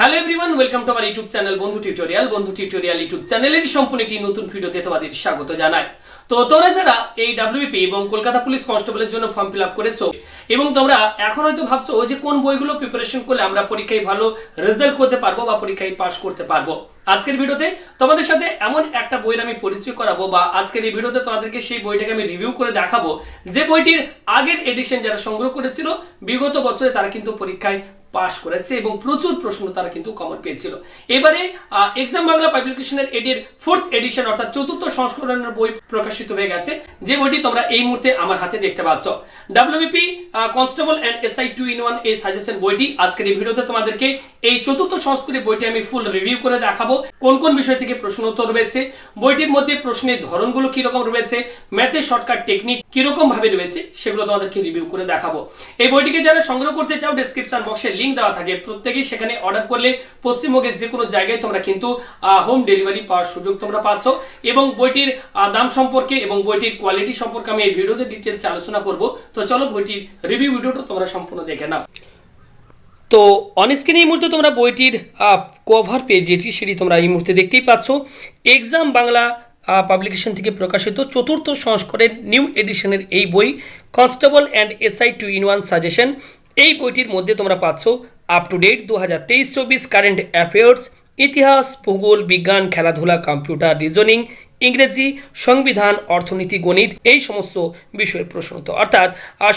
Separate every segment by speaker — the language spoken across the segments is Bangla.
Speaker 1: হ্যালো এভরিওয়ান ওয়েলকাম টু আমার YouTube channel Bandhu tutorial Bandhu tutorial YouTube চ্যানেলের সম্পূর্ণ একটি নতুন ভিডিওতে তোমাদের স্বাগত জানাই। তো তোমরা যারা এই ডাব্লিউপি এবং কলকাতা পুলিশ কনস্টেবলের জন্য ফর্ম ফিল আপ করেছ, এবং তোমরা এখন হয়তো ভাবছ যে কোন বইগুলো প্রিপারেশন করলে আমরা পরীক্ষায় ভালো রেজাল্ট করতে পারব বা পরীক্ষায় পাস করতে পারব। আজকের ভিডিওতে তোমাদের সাথে এমন একটা বইয়ের আমি পরিচয় করাবো বা আজকের এই ভিডিওতে তোমাদেরকে সেই বইটাকে আমি রিভিউ করে দেখাবো। যে বইটির আগের এডিশন যারা সংগ্রহ করেছিল, বিগত বছরে তারা কিন্তু পরীক্ষায় পাশ করেছে এবং প্রচুর প্রশ্ন তারা কিন্তু কমন পেয়েছিল। এবারে এক্সাম বাংলা পাবলিকেশনের এডির ফোর্থ এডিশন অর্থাৎ চতুর্থ সংস্করণের বই প্রকাশিত হয়ে গেছে। যে বইটি তোমরা এই মুহূর্তে আমার হাতে দেখতে পাচ্ছ। WBP constable and SI two in one এই সাজেশন বইটি। আজকের এই ভিডিওতে তোমাদেরকে এই চতুর্থ সংস্কৃতি বইটি আমি ফুল রিভিউ করে দেখাবো। কোন কোন বিষয় থেকে প্রশ্ন উত্তর রয়েছে? বইটির মধ্যে প্রশ্নের ধরনগুলো কীরকম রয়েছে? ম্যাথের শর্টকাট টেকনিক কীরকম ভাবে রয়েছে? সেগুলো তোমাদেরকে রিভিউ করে দেখাবো। এই বইটিকে যারা সংগ্রহ করতে চাও ডেসক্রিপশন বক্সে লিংক দেওয়া থাকে। প্রত্যেকেই সেখানে অর্ডার করলে পশ্চিমবঙ্গের যে কোনো জায়গায় তোমরা কিন্তু হোম ডেলিভারি পাওয়ার সুযোগ তোমরা পাচ্ছ। এবং বইটির দাম সম্পর্কে এবং বইটির কোয়ালিটি সম্পর্কে আমি এই ভিডিওতে ডিটেলস আলোচনা করব। তো চলো বইটির রিভিউ ভিডিওটা তোমরা সম্পূর্ণ দেখে নাও। তো অনস্ক্রিনে এই মুহূর্তে তোমরা বইটির কভার পেজ যেটি সেটি তোমরা এই মুহূর্তে দেখতেই পাচ্ছ। এক্সাম বাংলা পাবলিকেশন থেকে প্রকাশিত চতুর্থ সংস্করণের নিউ এডিশনের এই বই constable and SI two in one suggestion এই বইটির মধ্যে তোমরা পাচ্ছ আপ টু ডেট দু হাজার তেইশ চব্বিশ কারেন্ট অ্যাফেয়ার্স ইতিহাস, ভূগোল, বিজ্ঞান, খেলাধুলা কম্পিউটার রিজনিং ইংরেজি, সংবিধান, অর্থনীতি, গণিত, এই সমস্ত বিষয়ের প্রশ্ন উত্তর। অর্থাৎ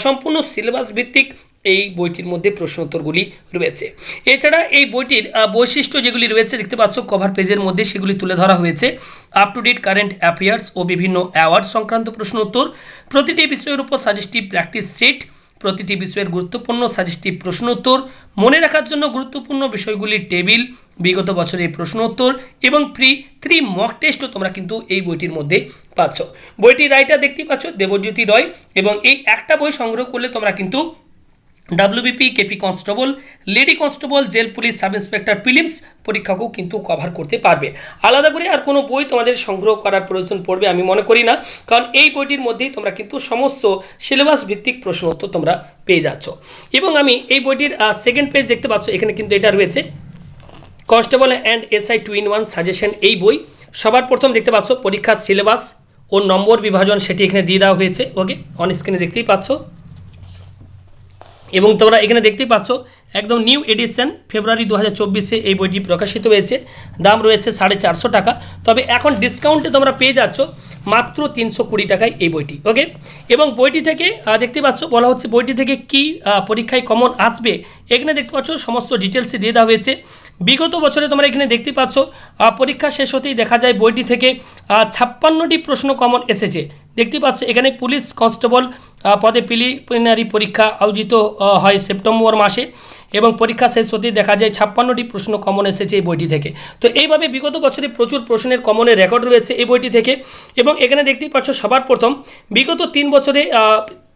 Speaker 1: সম্পূর্ণ সিলেবাস ভিত্তিক এই বইটির মধ্যে প্রশ্ন উত্তরগুলি রয়েছে। এছাড়া এই বইটির বৈশিষ্ট্য যেগুলি রয়েছে, দেখতে পাচ্ছ কভার পেজের মধ্যে সেগুলি তুলে ধরা হয়েছে। Up to date current affairs ও বিভিন্ন অ্যাওয়ার্ড সংক্রান্ত প্রশ্ন উত্তর প্রতিটি বিষয়ের উপর সাজেস্টিভ প্র্যাকটিস সেট প্রতিটি বিষয়ের গুরুত্বপূর্ণ সাজেস্টিভ প্রশ্ন উত্তর মনে রাখার জন্য গুরুত্বপূর্ণ বিষয়গুলির টেবিল বিগত বছরের প্রশ্ন উত্তর এবং ফ্রি থ্রি মক টেস্টও তোমরা কিন্তু এই বইটির মধ্যে পাচ্ছ। বইটির রাইটার দেখতেই পাচ্ছ, দেবজ্যোতি রয় এবং এই একটা বই সংগ্রহ করলে তোমরা কিন্তু WBP KP constable lady constable jail police sub inspector prelims পরীক্ষাকেও কিন্তু কভার করতে পারবে। আলাদা করে আর কোনো বই তোমাদের সংগ্রহ করার প্রয়োজন পড়বে আমি মনে করি না, কারণ এই বইটির মধ্যেই তোমরা কিন্তু সমস্ত সিলেবাস ভিত্তিক প্রশ্ন উত্তর তোমরা পেয়ে যাচ্ছ। এবং আমি এই বইটির সেকেন্ড পেজ দেখতে পাচ্ছ, এখানে কিন্তু এটা রয়েছে। Constable and SI two in one suggestion এই বই। সবার প্রথম দেখতে পাচ্ছ, পরীক্ষার সিলেবাস ও নম্বর বিভাজন সেটি এখানে দিয়ে দেওয়া হয়েছে ওকে অন স্ক্রিনে দেখতেই পাচ্ছ। এবং তোমরা এখানে দেখতেই পাচ্ছ, একদম নিউ এডিশন ফেব্রুয়ারি দু হাজার এই বইটি প্রকাশিত হয়েছে। দাম রয়েছে সাড়ে চারশো টাকা। তবে এখন ডিসকাউন্টে তোমরা পেয়ে যাচ্ছ মাত্র তিনশো কুড়ি টাকায় এই বইটি ওকে এবং বইটি থেকে দেখতে পাচ্ছ, বলা হচ্ছে বইটি থেকে কি পরীক্ষায় কমন আসবে, এখানে দেখতে পাচ্ছ সমস্ত ডিটেলসে দিয়ে দেওয়া হয়েছে। বিগত বছরে তোমরা এখানে দেখতে পাচ্ছ পরীক্ষা শেষ হতেই দেখা যায় বইটি থেকে ছাপ্পান্নটি প্রশ্ন কমন এসেছে। দেখতে পাচ্ছ, এখানে পুলিশ কনস্টেবল পদে প্রিলিমিনারি পরীক্ষা আয়োজিত হয় সেপ্টেম্বর মাসে এবং পরীক্ষা শেষ হতেই দেখা যায় ছাপ্পান্নটি প্রশ্ন কমন এসেছে এই বইটি থেকে। তো এইভাবে বিগত বছরে প্রচুর প্রশ্নের কমনের রেকর্ড রয়েছে এই বইটি থেকে এবং এখানে দেখতেই পাচ্ছ সবার প্রথম বিগত তিন বছরে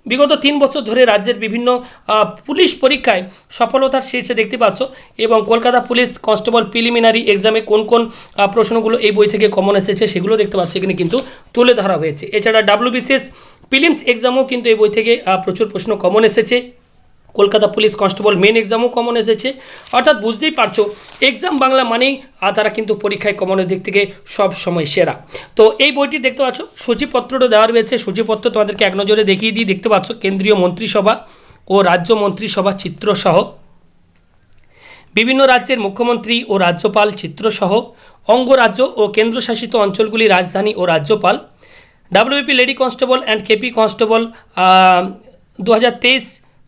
Speaker 1: বিগত তিন বছর ধরে রাজ্যের বিভিন্ন পুলিশ পরীক্ষায় সফলতার শীর্ষে দেখতে পাচ্ছ এবং কলকাতা পুলিশ কনস্টেবল প্রিলিমিনারি এক্সামে কোন কোন প্রশ্নগুলো এই বই থেকে কমন এসেছে সেগুলো দেখতে পাচ্ছ এখানে কিন্তু তুলে ধরা হয়েছে। এছাড়া ডাব্লিউবিসিএস প্রিলিমস এক্সামও কিন্তু এই বই থেকে প্রচুর প্রশ্ন কমন এসেছে। কলকাতা পুলিশ কনস্টেবল মেন এক্সামও কমন এসেছে। অর্থাৎ বুঝতেই পারছ এক্সাম বাংলা মানেই তারা কিন্তু পরীক্ষায় কমনের দিক থেকে সব সময় সেরা। তো এই বইটি দেখতে পাচ্ছ, সূচিপত্রটা দেওয়া রয়েছে। সূচিপত্র তোমাদেরকে এক নজরে দেখিয়ে দিই, দেখতে পাচ্ছ, কেন্দ্রীয় মন্ত্রিসভা ও রাজ্য মন্ত্রিসভা চিত্রসহ। বিভিন্ন রাজ্যের মুখ্যমন্ত্রী ও রাজ্যপাল চিত্রসহ। অঙ্গরাজ্য ও কেন্দ্রশাসিত অঞ্চলগুলি রাজধানী ও রাজ্যপাল। WP lady constable and KP constable দু হাজার তেইশ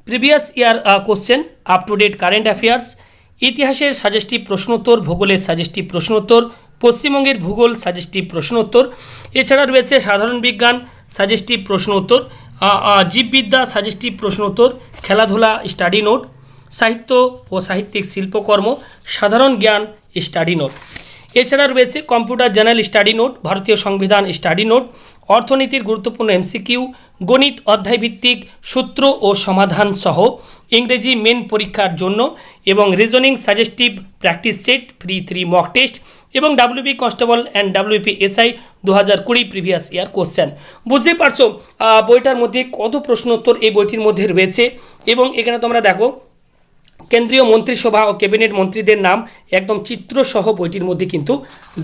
Speaker 1: previous year question up to date current affairs ইতিহাসের সাজেস্টিভ প্রশ্নোত্তর, ভূগোলের সাজেস্টিভ প্রশ্নোত্তর, পশ্চিমবঙ্গের ভূগোল সাজেস্টিভ প্রশ্নোত্তর, এছাড়া রয়েছে সাধারণ বিজ্ঞান সাজেস্টিভ প্রশ্নোত্তর জীববিদ্যা সাজেস্টিভ প্রশ্নোত্তর, খেলাধুলা স্টাডি নোট সাহিত্য ও সাহিত্যিক শিল্পকর্ম, সাধারণ জ্ঞান স্টাডি নোট এছাড়া রয়েছে কম্পিউটার জেনারেল স্টাডি নোট, ভারতীয় সংবিধান স্টাডি নোট, অর্থনীতির গুরুত্বপূর্ণ এমসিকিউ, গণিত অধ্যায়ভিত্তিক সূত্র ও সমাধান সহ ইংরেজি মেন পরীক্ষার জন্য এবং reasoning suggestive practice set free three mock test এবং WP constable and WP SI দু হাজার কুড়ি প্রিভিয়াস ইয়ার কোশ্চেন বুঝতেই পারছ বইটার মধ্যে কত প্রশ্ন উত্তর এই বইটির মধ্যে রয়েছে এবং এখানে তোমরা দেখো কেন্দ্রীয় মন্ত্রিসভা ও ক্যাবিনেট মন্ত্রীদের নাম একদম চিত্রসহ বইটির মধ্যে কিন্তু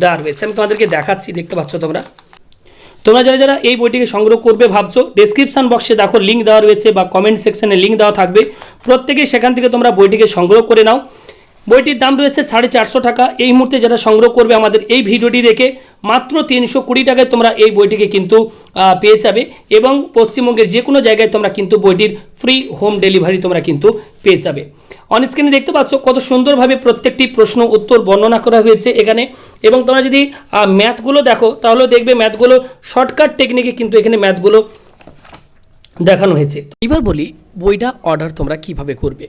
Speaker 1: দেওয়া রয়েছে। আমি তোমাদেরকে দেখাচ্ছি, দেখতে পাচ্ছ তোমরা? তোমরা যারা যারা এই বইটিকে সংগ্রহ করবে ভাবছ ডেসক্রিপশন বক্সে দেখো লিঙ্ক দেওয়া রয়েছে বা কমেন্ট সেকশনে লিঙ্ক দেওয়া থাকবে। প্রত্যেকেই সেখান থেকে তোমরা বইটিকে সংগ্রহ করে নাও। বইটির দাম রয়েছে সাড়ে চারশো টাকা। এই মুহূর্তে যারা সংগ্রহ করবে আমাদের এই ভিডিওটি দেখে মাত্র তিনশো কুড়ি টাকায় তোমরা এই বইটিকে কিন্তু পেয়ে যাবে এবং পশ্চিমবঙ্গের যে কোনো জায়গায় তোমরা কিন্তু বইটির ফ্রি হোম ডেলিভারি তোমরা কিন্তু পেয়ে যাবে। অন স্ক্রিনে দেখতে পাচ্ছ কত সুন্দরভাবে প্রত্যেকটি প্রশ্ন উত্তর বর্ণনা করা হয়েছে এখানে। এবং তোমরা যদি ম্যাথগুলো দেখো তাহলে দেখবে ম্যাথগুলো শর্টকাট টেকনিকে কিন্তু এখানে ম্যাথগুলো দেখানো হয়েছে। এবার বলি বইটা অর্ডার তোমরা কীভাবে করবে।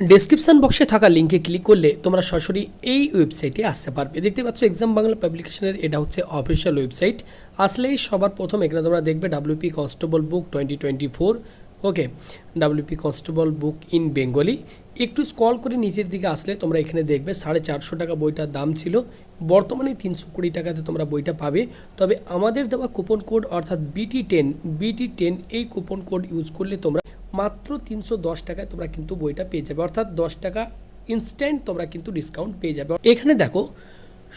Speaker 1: ডেসক্রিপশন বক্সে থাকা লিঙ্কে ক্লিক করলে তোমরা সরাসরি এই ওয়েবসাইটে আসতে পারবে। দেখতে পাচ্ছ এক্সাম বাংলা পাবলিকেশনের এটা হচ্ছে অফিসিয়াল ওয়েবসাইট আসলেই সবার প্রথম এখানে তোমরা দেখবে WP constable book twenty twenty four okay WP constable book in Bengali একটু স্ক্রল করে নিচের দিকে আসলে তোমরা এখানে দেখবে সাড়ে চারশো টাকা বইটার দাম ছিল। বর্তমানে তিনশো কুড়ি টাকাতে তোমরা বইটা পাবে। তবে আমাদের দেওয়া কুপন কোড অর্থাৎ বিটি টেন বিটি টেন এই কুপন কোড ইউজ করলে তোমরা মাত্র তিনশো দশ টাকায় তোমরা কিন্তু বইটা পেয়ে যাবে। অর্থাৎ দশ টাকা ইনস্ট্যান্ট তোমরা কিন্তু ডিসকাউন্ট পেয়ে যাবে। এখানে দেখো,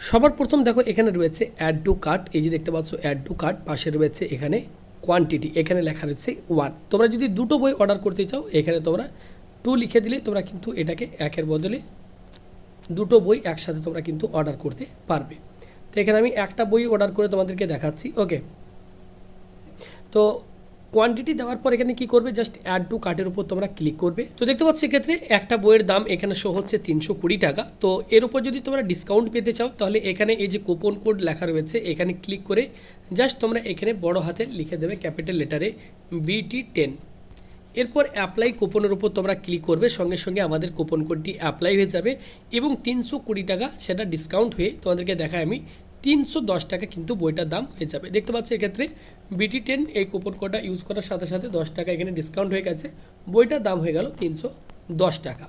Speaker 1: সবার প্রথম দেখো এখানে রয়েছে অ্যাড টু কার্ট এই যে দেখতে পাচ্ছ অ্যাড টু কার্ট পাশে রয়েছে এখানে কোয়ান্টিটি এখানে লেখা রয়েছে ওয়ান তোমরা যদি দুটো বই অর্ডার করতে চাও, এখানে তোমরা টু লিখে দিলে তোমরা কিন্তু এটাকে একের বদলে দুটো বই একসাথে তোমরা কিন্তু অর্ডার করতে পারবে। তো এখানে আমি একটা বই অর্ডার করে তোমাদেরকে দেখাচ্ছি ওকে তো কোয়ান্টিটি দেওয়ার পর এখানে কি করবে? জাস্ট অ্যাড টু কার্টের উপর তোমরা ক্লিক করবে। তো দেখতে পাচ্ছ এক্ষেত্রে একটা বইয়ের দাম এখানে শো হচ্ছে তিনশো কুড়ি টাকা। তো এর উপর যদি তোমরা ডিসকাউন্ট পেতে চাও, তাহলে এখানে এই যে কুপন কোড লেখা রয়েছে, এখানে ক্লিক করে জাস্ট তোমরা এখানে বড় হাতে লিখে দেবে ক্যাপিটাল লেটারে বিটি টেন এরপর অ্যাপ্লাই কুপনের উপর তোমরা ক্লিক করবে, সঙ্গে সঙ্গে আমাদের কুপন কোডটি অ্যাপ্লাই হয়ে যাবে এবং তিনশো কুড়ি টাকা সেটা ডিসকাউন্ট হয়ে তোমাদেরকে দেখায় আমি তিনশো দশ টাকা কিন্তু বইটার দাম হয়ে যাবে। দেখতে পাচ্ছ এক্ষেত্রে বিটি টেন এই কুপন কোডটা ইউজ করার সাথে সাথে দশ টাকা এখানে ডিসকাউন্ট হয়ে গেছে। বইটার দাম হয়ে গেল তিনশো দশ টাকা।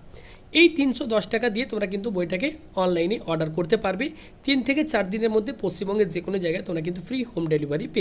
Speaker 1: এই তিনশো দশ টাকা দিয়ে তোমরা কিন্তু বইটাকে অনলাইনে অর্ডার করতে পারবে। তিন থেকে চার দিনের মধ্যে পশ্চিমবঙ্গের যে কোনো জায়গায় তোমরা কিন্তু ফ্রি হোম ডেলিভারি পেয়ে